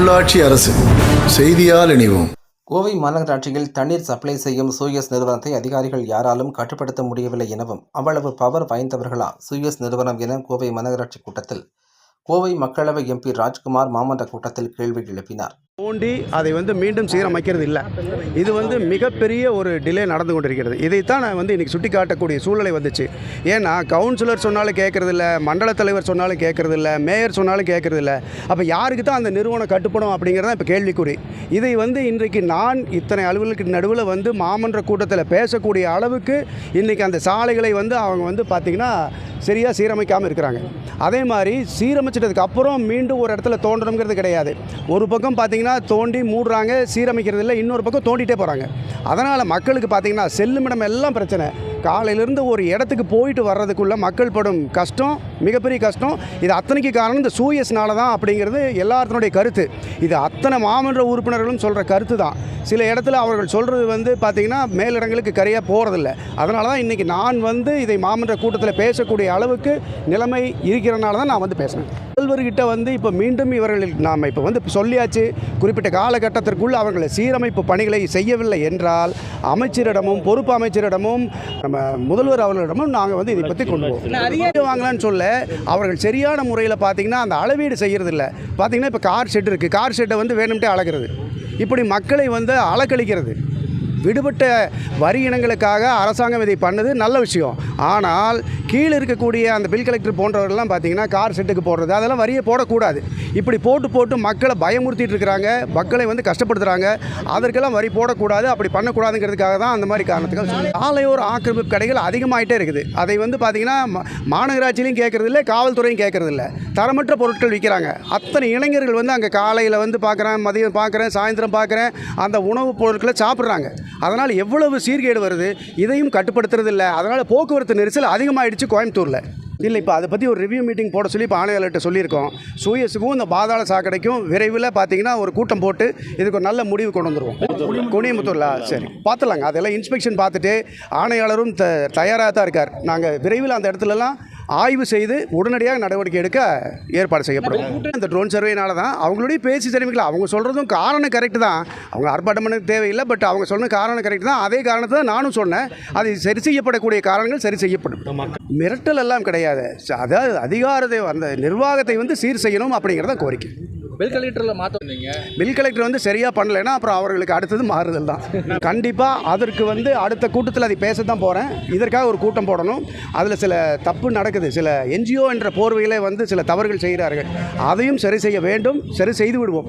உள்ளாட்சி அரசு செய்தியால் இணைவோம். கோவை மாநகராட்சியில் தண்ணீர் சப்ளை செய்யும் சூயஸ் நிறுவனத்தை அதிகாரிகள் யாராலும் கட்டுப்படுத்த முடியவில்லை எனவும் அவ்வளவு பவர் வாய்ந்தவர்களா சூயஸ் நிறுவனம் என கோவை மாநகராட்சி கூட்டத்தில் கோவை மக்களவை எம்பி ராஜ்குமார் மாமன்ற கூட்டத்தில் கேள்வி எழுப்பினார். தோண்டி அதை வந்து மீண்டும் சீரமைக்கிறது இல்லை இது வந்து மிகப்பெரிய ஒரு டிலே நடந்து கொண்டிருக்கிறது. இதைத்தான் நான் வந்து இன்றைக்கி சுட்டி காட்டக்கூடிய சூழ்நிலை வந்துச்சு. ஏன்னா கவுன்சிலர் சொன்னாலும் கேட்குறதில்ல மண்டல தலைவர் சொன்னாலும் கேட்குறதில்ல மேயர் சொன்னாலும் கேட்குறதில்ல. அப்போ யாருக்கு தான் அந்த நிறுவனம் கட்டுப்படும் அப்படிங்கிறத இப்போ கேள்விக்குறி. இதை வந்து இன்றைக்கு நான் இத்தனை அலுவலுக்கு நடுவில் வந்து மாமன்ற கூட்டத்தில் பேசக்கூடிய அளவுக்கு இன்றைக்கி அந்த சாலைகளை வந்து அவங்க வந்து பார்த்திங்கன்னா சரியாக சீரமைக்காமல் இருக்கிறாங்க. அதே மாதிரி சீரமைச்சிட்டதுக்கு அப்புறம் மீண்டும் ஒரு இடத்துல தோண்டணுங்கிறது கிடையாது. ஒரு பக்கம் பார்த்தீங்கன்னா தோண்டி மூடுறாங்க சீரமைக்கிறது இல்லை இன்னொரு பக்கம் தோண்டிகிட்டே போகிறாங்க அதனால் மக்களுக்கு பார்த்தீங்கன்னா செல்லுமிடம் எல்லாம் பிரச்சனை. காலையிலேருந்து ஒரு இடத்துக்கு போயிட்டு வர்றதுக்குள்ளே மக்கள் படும் கஷ்டம் மிகப்பெரிய கஷ்டம். இது அத்தனைக்கு காரணம் இந்த சூயஸ்னால தான் அப்படிங்கிறது எல்லாத்தினுடைய கருத்து. இது அத்தனை மாமன்ற உறுப்பினர்களும் சொல்கிற கருத்து தான். சில இடத்துல அவர்கள் சொல்கிறது வந்து பார்த்திங்கன்னா மேலிடங்களுக்கு கரையாக போகிறதில்ல அதனால தான் இன்றைக்கி நான் வந்து இதை மாமன்ற கூட்டத்தில் பேசக்கூடிய அளவுக்கு நிலைமை இருக்கிறனால தான் நான் வந்து பேசுகிறேன் முதல்வர்கிட்ட வந்து இப்போ மீண்டும் இவர்கள் நாம் இப்போ வந்து சொல்லியாச்சு. குறிப்பிட்ட காலகட்டத்திற்குள் அவர்களை சீரமைப்பு பணிகளை செய்யவில்லை என்றால் அமைச்சரிடமும் பொறுப்பு அமைச்சரிடமும் நம்ம முதல்வர் அவர்களிடமும் நாங்கள் வந்து இதை பற்றி கொண்டு போவோம். அதிகம் வாங்கலாம்னு சொல்ல அவர்கள் சரியான முறையில் பார்த்தீங்கன்னா அந்த அளவீடு செய்கிறதில்ல பார்த்தீங்கன்னா இப்போ கார் ஷெட் இருக்குது கார் ஷெட்டை வந்து வேணும்ட்டே அளக்கிறது. இப்படி மக்களை வந்து அலக்கழிக்கிறது. விடுபட்ட வரி இனங்களுக்காக அரசாங்கம் இதை பண்ணது. நல்ல விஷயம். ஆனால் கீழே இருக்கக்கூடிய அந்த பில் கலெக்டர் போன்றவர்கள்லாம் பார்த்தீங்கன்னா கார் செட்டுக்கு போடுறது அதெல்லாம் வரியை போடக்கூடாது. இப்படி போட்டு போட்டு மக்களை பயமுறுத்திட்டு இருக்கிறாங்க மக்களை வந்து கஷ்டப்படுத்துகிறாங்க அதற்கெல்லாம் வரி போடக்கூடாது அப்படி பண்ணக்கூடாதுங்கிறதுக்காக தான் அந்த மாதிரி காரணத்துக்கு சாலையோர ஆக்கிரமிப்பு கடைகள் அதிகமாகிட்டே இருக்குது. அதை வந்து பார்த்தீங்கன்னா மா- மாநகராட்சியிலையும் கேட்குறதில்ல காவல்துறையும் கேட்குறதில்ல. தரமற்ற பொருட்கள் விற்கிறாங்க. அத்தனை இளைஞர்கள் வந்து அங்கே காலையில் வந்து பார்க்குறேன் மதியம் பார்க்குறேன் சாயந்தரம் பார்க்குறேன் அந்த உணவுப் பொருட்களை சாப்பிட்றாங்க. அதனால் எவ்வளவு சீர்கேடு வருது இதையும் கட்டுப்படுத்துறதில்லை. அதனால் போக்குவரத்து நெரிசல் அதிகமாகிடுச்சு கோயம்புத்தூரில். இல்லை இப்போ அதை பற்றி ஒரு ரிவ்யூ மீட்டிங் போட சொல்லி இப்போ ஆணையாளர்கிட்ட சொல்லியிருக்கோம். சூயஸுக்கும் இந்த பாதாள சாக்கடைக்கும் விரைவில் பார்த்தீங்கன்னா ஒரு கூட்டம் போட்டு இதுக்கு ஒரு நல்ல முடிவு கொண்டு வந்துருவோம். குனியமுத்தூரில் சரி. பார்த்துலாங்க அதெல்லாம் இன்ஸ்பெக்ஷன் பார்த்துட்டு ஆணையாளரும் த தயாராக தான் இருக்கார். நாங்கள் விரைவில் அந்த இடத்துலலாம் ஆய்வு செய்து உடனடியாக நடவடிக்கை எடுக்க ஏற்பாடு செய்யப்படும். இந்த ட்ரோன் சர்வேனால தான் அவங்களுடைய பேசி தெரிவிக்கலாம் அவங்க சொல்கிறதும் காரணம் கரெக்டு தான். அவங்க ஆர்ப்பாட்டம் பண்ண தேவையில்லை பட் அவங்க சொன்ன காரணம் கரெக்ட் தான். அதே காரணத்தை தான் நானும் சொன்னேன். அது சரி செய்யப்படக்கூடிய காரணங்கள் சரி செய்யப்படும். மிரட்டல் எல்லாம் கிடையாது. அதாவது அதிகாரத்தை அந்த நிர்வாகத்தை வந்து சீர் செய்யணும் அப்படிங்கிறத கோரிக்கை. பில் கலெக்டரில் மாற்றிருந்தீங்க பில் கலெக்டர் வந்து சரியாக பண்ணலைன்னா அப்புறம் அவர்களுக்கு அடுத்தது மாறுதல் தான். கண்டிப்பாக அதற்கு வந்து அடுத்த கூட்டத்தில் அதை பேச தான் போகிறேன் இதற்காக ஒரு கூட்டம் போடணும். அதில் சில தப்பு நடக்குது. சில என்ஜிஓ என்ற போர்வையிலே வந்து சில தவறுகள் செய்கிறார்கள். அதையும் சரி செய்ய வேண்டும். சரி செய்து விடுவோம்.